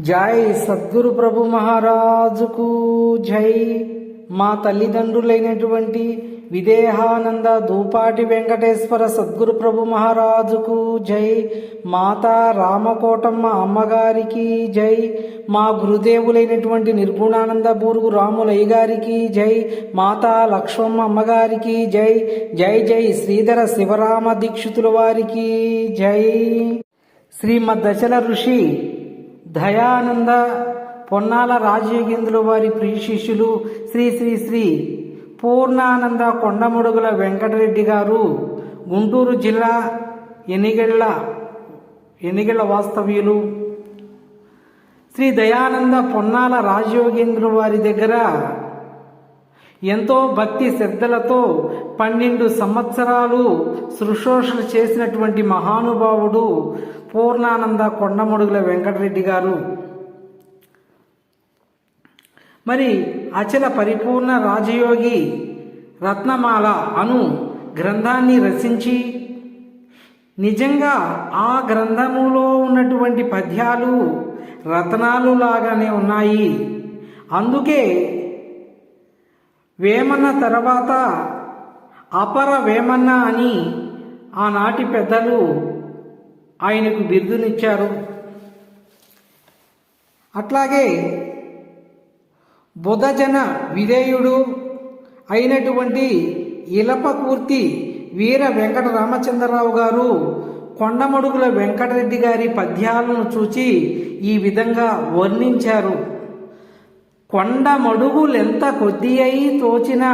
జై సద్గురు ప్రభు మహారాజుకు జై. మా తల్లిదండ్రులైనటువంటి విదేహానంద దూపాటి వెంకటేశ్వర సద్గురు ప్రభు మహారాజుకు జై. మాతా రామకోటమ్మ అమ్మగారికి జై. మా గురుదేవులైనటువంటి నిర్గుణానంద బూరుగు రాములయ్య గారికి జై. మాతా లక్ష్మమ్మ అమ్మగారికి జై. జై జై. శ్రీధర శివరామ దీక్షితుల వారికి జై. శ్రీమద్ దశల ఋషి దయానంద పొన్నాల రాజయోగేంద్రుల వారి ప్రియ శిష్యులు శ్రీ శ్రీ శ్రీ పూర్ణానంద కొండముడుగుల వెంకటరెడ్డి గారు గుంటూరు జిల్లా ఎనిగెళ్ళ ఎనిగెళ్ళ వాస్తవ్యులు. శ్రీ దయానంద పొన్నాల రాజయోగేంద్రుల వారి దగ్గర ఎంతో భక్తి శ్రద్ధలతో పన్నెండు సంవత్సరాలు శుశ్రూషలు చేసినటువంటి మహానుభావుడు పూర్ణానంద కొండమడుగుల వెంకటరెడ్డి గారు. మరి అచల పరిపూర్ణ రాజయోగి రత్నమాల అను గ్రంథాన్ని రచించి నిజంగా ఆ గ్రంథములో ఉన్నటువంటి పద్యాలు రత్నాలు లాగానే ఉన్నాయి. అందుకే వేమన్న తర్వాత అపర వేమన్న అని ఆనాటి పెద్దలు ఆయనకు బిరుదునిచ్చారు. అట్లాగే బుధజన విధేయుడు అయినటువంటి ఇలపకూర్తి వీర వెంకట రామచంద్రరావు గారు కొండమడుగుల వెంకటరెడ్డి గారి పద్యాలను చూచి ఈ విధంగా వర్ణించారు. కొండమడుగులెంత కొద్ది అయి తోచిన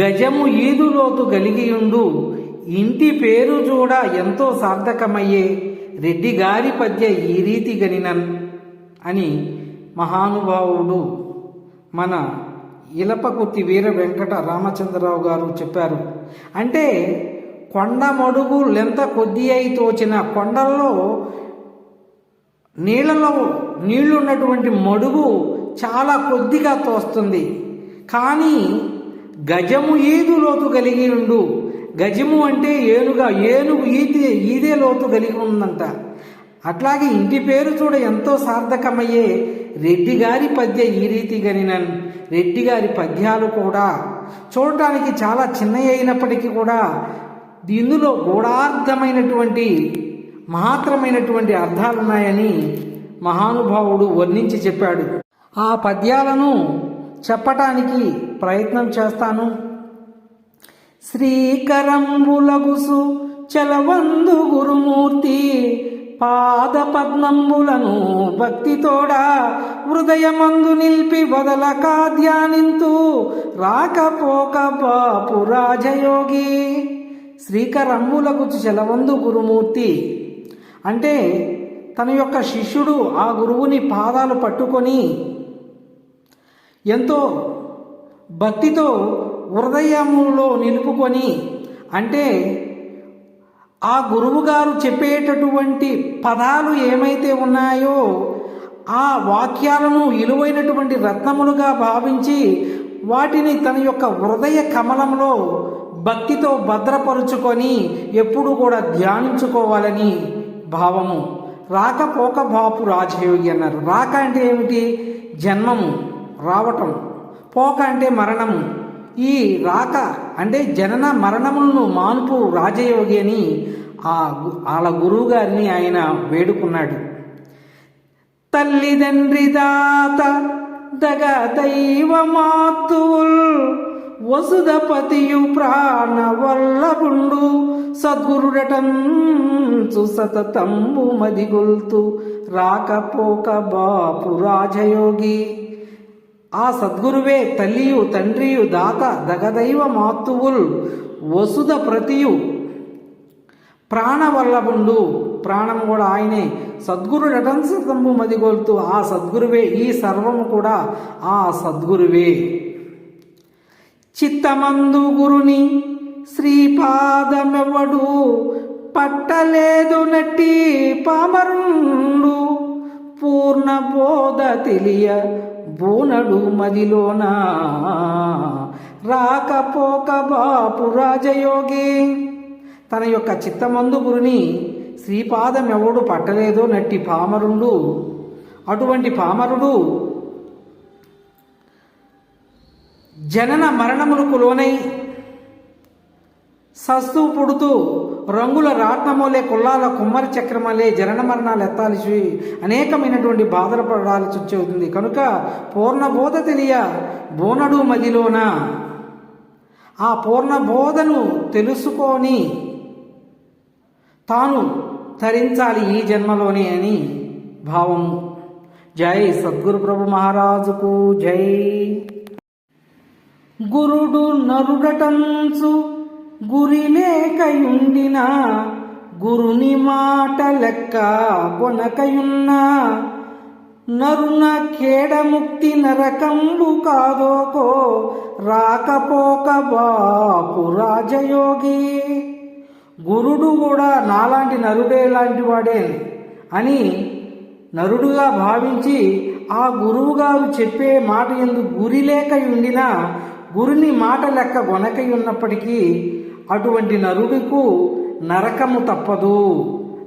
గజము ఈదులోతు గలిగియుండు. ఇంటి పేరు చూడ ఎంతో సార్థకమయ్యే రెడ్డి గారి పద్య ఈ రీతి గనినన్ అని మహానుభావుడు మన ఇలపకుర్తి వీర వెంకట రామచంద్రరావు గారు చెప్పారు. అంటే కొండ మడుగు లెంత కొద్ది అయి తోచిన కొండల్లో నీళ్ళలో నీళ్ళున్నటువంటి మడుగు చాలా కొద్దిగా తోస్తుంది. కానీ గజము ఈదు లోతు కలిగి ఉండు? గజము అంటే ఏనుగా ఏనుగు ఈదే ఈదే లోతు కలిగి ఉందంట. అట్లాగే ఇంటి పేరు చూడ ఎంతో సార్థకమయ్యే రెడ్డి గారి పద్య ఈ రీతి గనినన్. రెడ్డి గారి పద్యాలు కూడా చూడటానికి చాలా చిన్నవి అయినప్పటికీ కూడా ఇందులో గూఢార్థమైనటువంటి మహాత్రమైనటువంటి అర్థాలున్నాయని మహానుభావుడు వర్ణించి చెప్పాడు. ఆ పద్యాలను చెప్పటానికి ప్రయత్నం చేస్తాను. శ్రీకరంబులగుసు చలవందు గురుమూర్తి. పాద పద్మంబులను భక్తితోడా హృదయమందు నిలిపి వదలక ధ్యానింతు రాకపోక బాపు రాజయోగి. శ్రీకరంబులకు చలవందు గురుమూర్తి. అంటే తన యొక్క శిష్యుడు ఆ గురువుని పాదాలు పట్టుకొని ఎంతో భక్తితో హృదయములో నిలుపుకొని అంటే ఆ గురువుగారు చెప్పేటటువంటి పదాలు ఏమైతే ఉన్నాయో ఆ వాక్యాలను విలువైనటువంటి రత్నములుగా భావించి వాటిని తన యొక్క హృదయ కమలంలో భక్తితో భద్రపరుచుకొని ఎప్పుడు కూడా ధ్యానించుకోవాలని భావము. రాకపోక బాపు రాజయోగి అన్నారు. రాక అంటే ఏమిటి? జన్మము రావటం. పోక అంటే మరణము. ఈ రాక అంటే జనన మరణములను మాన్పు రాజయోగి అని ఆ వాళ్ళ గురువు గారిని ఆయన వేడుకున్నాడు. తల్లిదండ్రి దాత దగ దైవమాతుల్ వసుధపతియు ప్రాణ వల్లభుండు సద్గురుడటం సతతంబు మదిగొల్తు రాకపోక బాపు రాజయోగి. ఆ సద్గురువే తల్లియు తండ్రియు దాత దగదైవ మాతువుల్ వసుధ ప్రతియు ప్రాణవల్లభుండు. ప్రాణం కూడా ఆయనే. సద్గురు రటంసతంబు మదిగోల్తూ ఆ సద్గురువే ఈ సర్వము కూడా ఆ సద్గురువే. చిత్తమందు గురుని శ్రీపాదమెవడు పట్టలేదు నట్టి పామరుండు. పూర్ణ బోధ తెలియ బోనడు మదిలోన. రాకపోక బాపు రాజయోగి. తన యొక్క చిత్తమందు గురిని శ్రీపాదం ఎవడు పట్టలేదో నట్టి పామరుడు. అటువంటి పామరుడు జనన మరణములకు లోనై సస్తూ పుడుతూ రంగుల రాట్నమోలే కుల్లాల కుమ్మరి చక్రమలే జనన మరణాలు ఎత్తాల్సి అనేకమైనటువంటి బాధలు పడాల్సి వచ్చేది. కనుక పూర్ణబోధ తెలియ బోనడు మదిలోన. ఆ పూర్ణబోధను తెలుసుకొని తాను తరించాలి ఈ జన్మలోనే అని భావము. జై సద్గురు ప్రభు మహారాజుకు జై. గురుడు నరుడటంచు గురి లేకయుండిన గురుని మాట లెక్క కొనకయున్న నరున కేడముక్తి నరకంబు కాదోకో రాకపోక బాపు రాజయోగి. గురుడు కూడా నాలాంటి నరుడే లాంటి వాడే అని నరుడుగా భావించి ఆ గురువుగారు చెప్పే మాట ఎందు గురి లేక ఉండినా గురుని మాట లెక్క గొనకై ఉన్నప్పటికీ అటువంటి నరుడుకు నరకము తప్పదు.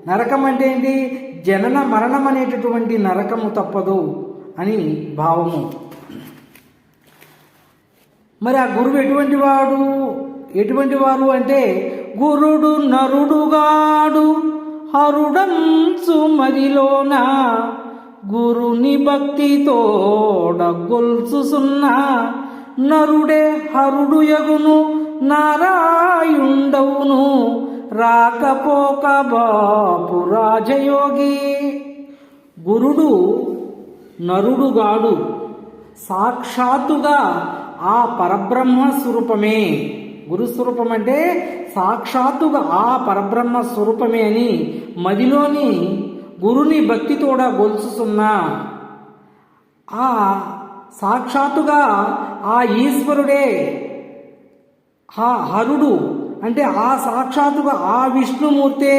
నరకం అంటే ఏంటి? జనన మరణం అనేటటువంటి నరకము తప్పదు అని భావము. మరి ఆ గురువు ఎటువంటి వాడు? ఎటువంటి వారు అంటే గురుడు నరుడుగాడు. హరుడంచు మదిలోన గురుని భక్తితో డగ్గొల్చుసున్న నరుడే హరుడు యగును నారాయుండవును రాకపోక బాపు రాజయోగి. గురుడు నరుడుగాడు సాక్షాత్తుగా ఆ పరబ్రహ్మ స్వరూపమే. గురు స్వరూపం అంటే సాక్షాత్తుగా ఆ పరబ్రహ్మ స్వరూపమే అని మదిలోని గురుని భక్తితోడ గొలుసుతున్నా ఆ సాక్షాత్తుగా ఆ ఈశ్వరుడే ఆ హరుడు అంటే ఆ సాక్షాత్తుగా ఆ విష్ణుమూర్తే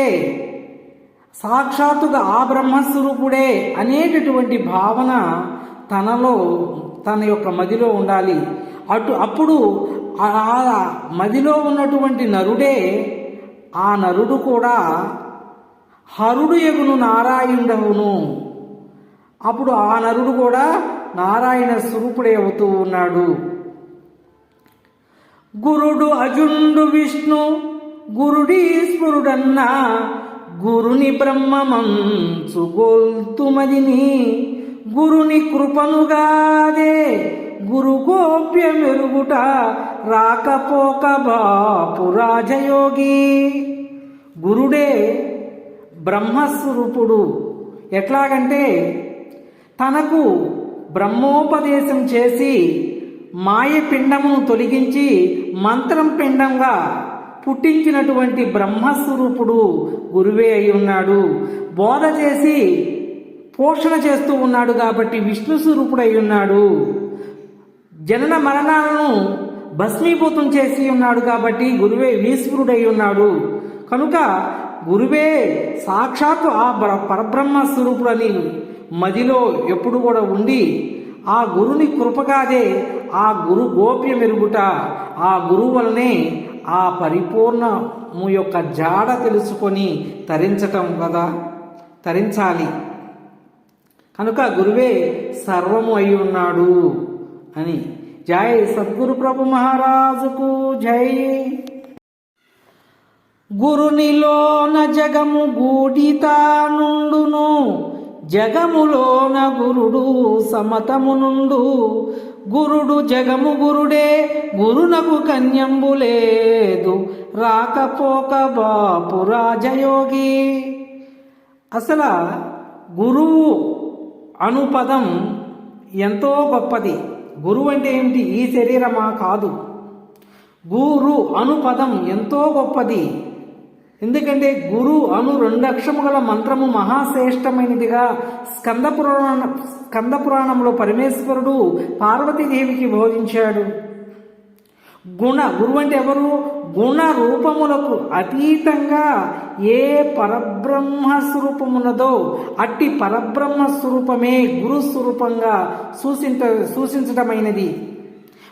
సాక్షాత్తుగా ఆ బ్రహ్మస్వరూపుడే అనేటటువంటి భావన తనలో తన యొక్క మదిలో ఉండాలి. అటు అప్పుడు ఆ మదిలో ఉన్నటువంటి నరుడే ఆ నరుడు కూడా హరుడు ఎగును నారాయణుడవును. అప్పుడు ఆ నరుడు కూడా నారాయణ స్వరూపుడే అవుతూ ఉన్నాడు. గురుడు అజుండు విష్ణు గురుడీశ్వరుడన్నా గురుని బ్రహ్మమంచు గోల్తుమదిని. గురుని కృపనుగాదే గురు గోప్య మెరుగుట రాకపోక బాపు రాజయోగి. గురుడే బ్రహ్మస్వరూపుడు. ఎట్లాగంటే తనకు బ్రహ్మోపదేశం చేసి మాయ పిండమును తొలగించి మంత్రం పిండంగా పుట్టించినటువంటి బ్రహ్మస్వరూపుడు గురువే అయి ఉన్నాడు. బోధ చేసి పోషణ చేస్తూ ఉన్నాడు కాబట్టి విష్ణు స్వరూపుడు అయి ఉన్నాడు. జనన మరణాలను భస్మీభూతం చేసి ఉన్నాడు కాబట్టి గురువే ఈశ్వరుడై ఉన్నాడు. కనుక గురువే సాక్షాత్తు ఆ బ్ర- పరబ్రహ్మ స్వరూపుడని మదిలో ఎప్పుడు కూడా ఉండి ఆ గురుని కృపగాదే ఆ గురు గోప్య మెరుగుట ఆ గురువు వలనే ఆ పరిపూర్ణము యొక్క జాడ తెలుసుకొని తరించటం కదా తరించాలి. కనుక గురువే సర్వము అయి ఉన్నాడు అని. జై సద్గురు ప్రభు మహారాజుకు జై. గురునిలోన జగము గూడితా నుండును జగములోన గురుడు సమతమునుండు గురుడు జగము గురుడే గురునకు కన్యంబు లేదు. రాకపోక బాపు రాజయోగి. అసలు గురువు అనుపదం ఎంతో గొప్పది. గురువు అంటే ఏమిటి? ఈ శరీరమా కాదు. గురు అనుపదం ఎంతో గొప్పది. ఎందుకంటే గురు అను రెండు అక్షరము గల మంత్రము మహాశ్రేష్టమైనదిగా స్కంద పురాణ స్కంద పురాణంలో పరమేశ్వరుడు పార్వతీదేవికి బోధించాడు. గుణ గురువు అంటే ఎవరు? గుణ రూపములకు అతీతంగా ఏ పరబ్రహ్మ స్వరూపమున్నదో అట్టి పరబ్రహ్మ స్వరూపమే గురు స్వరూపంగా సూచించ సూచించటమైనది.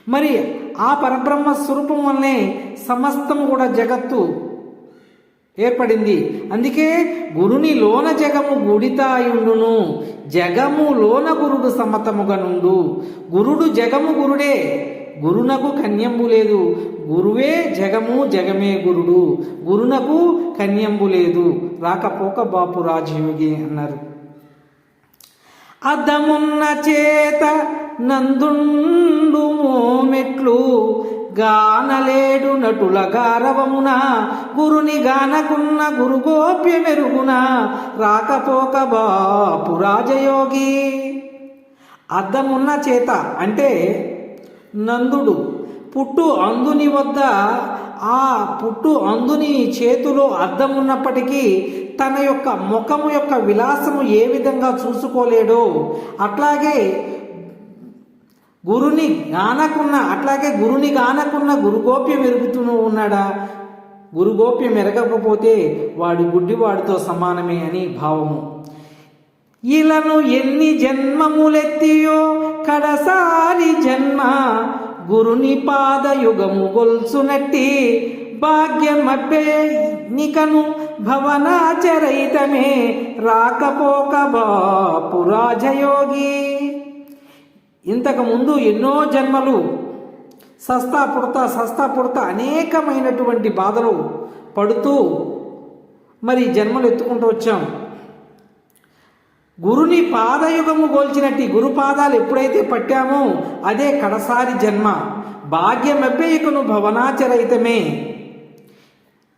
మరి ఆ పరబ్రహ్మ స్వరూపం వల్లనే సమస్తము కూడా జగత్తు ఏర్పడింది. అందుకే గురుని లోన జగము గుడితాయుండును. జగము లోన గురుడు సమతముగా నుండు గురుడు జగము గురుడే. గురునకు కన్యంబు లేదు. గురువే జగము జగమే గురుడు. గురునకు కన్యంబు లేదు. రాకపోక బాపు రాజయోగి అన్నారు. అద్దమున్న చేత నందుండు మెట్లు గానలేడు నటుల గారవమున గురుని గానకున్న గురు గోప్య మెరుగున రాకపోక బాపు రాజయోగి. అద్దమున్న చేత అంటే నందుడు పుట్టు అందుని వద్ద ఆ పుట్టు అందుని చేతిలో అద్దం ఉన్నప్పటికీ తన యొక్క ముఖము యొక్క విలాసము ఏ విధంగా చూసుకోలేడో అట్లాగే గురుని గానకున్న అట్లాగే గురుని గానకున్న గురుగోప్యం ఎరుగుతూ ఉన్నాడా? గురుగోప్యం ఎరగకపోతే వాడు గుడ్డివాడితో సమానమే అని భావము. ఇలను ఎన్ని జన్మములెత్తియో కడసారి జన్మ గురుని పాదయుగము గొల్సునట్టి భాగ్యమబ్బే నికను భవనాచరైతమే రాకపోక బాపు ఇంతకుముందు ఇంతకు ముందు ఎన్నో జన్మలు సస్తా పుడతా సస్తా పుడతా అనేకమైనటువంటి బాధలు పడుతూ మరి జన్మలు ఎత్తుకుంటూ వచ్చాం. గురుని పాదయుగము గోల్చినట్టు ఈ ఎప్పుడైతే పట్టామో అదే కడసారి జన్మ. భాగ్యమభ్యయకును భవనాచరైతమే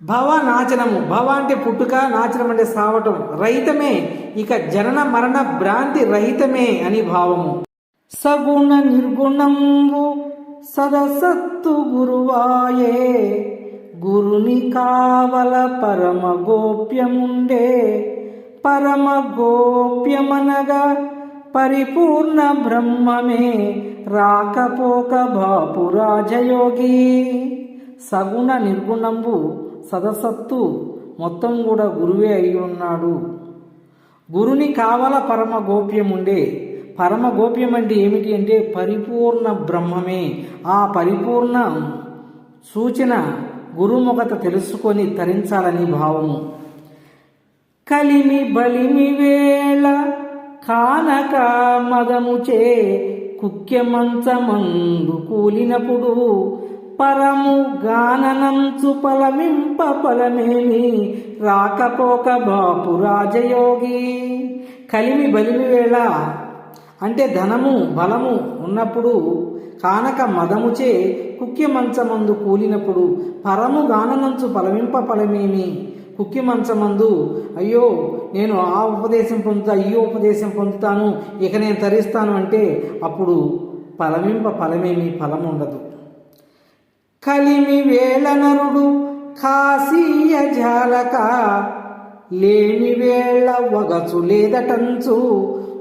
భవ నాచనము భవ అంటే పుట్టుక నాచనం అంటే సావటం రహితమే. ఇక జనన మరణ భ్రాంతి రహితమే అని భావము. సగుణ నిర్గుణంబు సదసత్తు గురువాయే. గురుని కావల పరమ గోప్యముండే పరమ గోప్యమనగా పరిపూర్ణ బ్రహ్మమే. రాకపోక బాపు రాజయోగి సగుణ నిర్గుణంబు సదసత్తు మొత్తం కూడా గురువే అయి ఉన్నాడు. గురుని కావల పరమ గోప్యముండే పరమ గోప్యం అంటే ఏమిటి అంటే పరిపూర్ణ బ్రహ్మమే. ఆ పరిపూర్ణ సూచన గురుముఖత తెలుసుకొని తరించాలని భావము. కలిమి బలిమి వేళ కానక మదముచే కుక్యమంచమందు కూలినప్పుడు పరము గాననంచు పలమింప పలమేమి రాకపోక బాపు రాజయోగి. కలిమి బలిమి వేళ అంటే ధనము బలము ఉన్నప్పుడు కానక మదముచే కుక్కి మంచమందు కూలినప్పుడు పరము గాననంచు పలమింప పలమేమి? కుక్కి మంచమందు అయ్యో నేను ఆ ఉపదేశం పొందుతా ఈ ఉపదేశం పొందుతాను ఇక నేను తరిస్తాను అంటే అప్పుడు పలమింప ఫలమేమి ఫలం ఉండదు. కలిమి వేళ నరుడు కాశీయ జాలక లేని వేళ వగచు లేదటంచు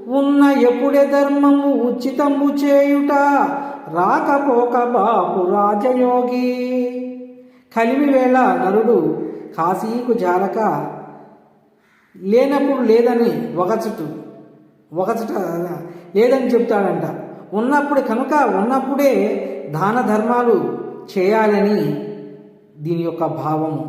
ఉన్న ఎప్పుడే ధర్మము ఉచితము చేయుట? రాకపోక బాపు రాజయోగి. కలిమివేళ నరుడు కాశీకు జాలక లేనప్పుడు లేదని ఒకచుటు ఒకచుట లేదని చెప్తాడంట. ఉన్నప్పుడు కనుక ఉన్నప్పుడే దాన ధర్మాలు చేయాలని దీని యొక్క భావము.